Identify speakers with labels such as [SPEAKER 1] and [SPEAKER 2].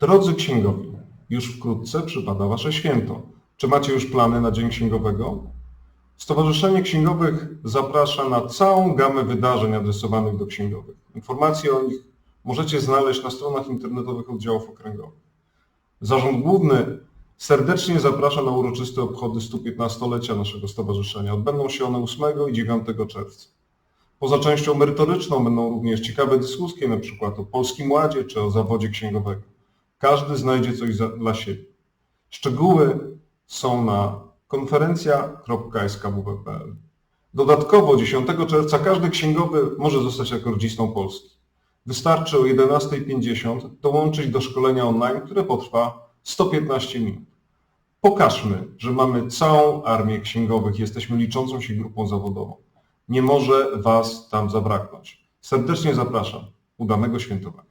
[SPEAKER 1] Drodzy księgowi, już wkrótce przypada Wasze święto. Czy macie już plany na Dzień Księgowego? Stowarzyszenie Księgowych zaprasza na całą gamę wydarzeń adresowanych do księgowych. Informacje o nich możecie znaleźć na stronach internetowych oddziałów okręgowych. Zarząd Główny serdecznie zaprasza na uroczyste obchody 115-lecia naszego stowarzyszenia. Odbędą się one 8 i 9 czerwca. Poza częścią merytoryczną będą również ciekawe dyskusje, przykład o Polskim Ładzie czy o zawodzie księgowego. Każdy znajdzie coś za, dla siebie. Szczegóły są na konferencja.skbw.pl. Dodatkowo 10 czerwca każdy księgowy może zostać rekordzistą Polski. Wystarczy o 11.50 dołączyć do szkolenia online, które potrwa 115 minut. Pokażmy, że mamy całą armię księgowych, jesteśmy liczącą się grupą zawodową. Nie może Was tam zabraknąć. Serdecznie zapraszam. Udanego świętowania.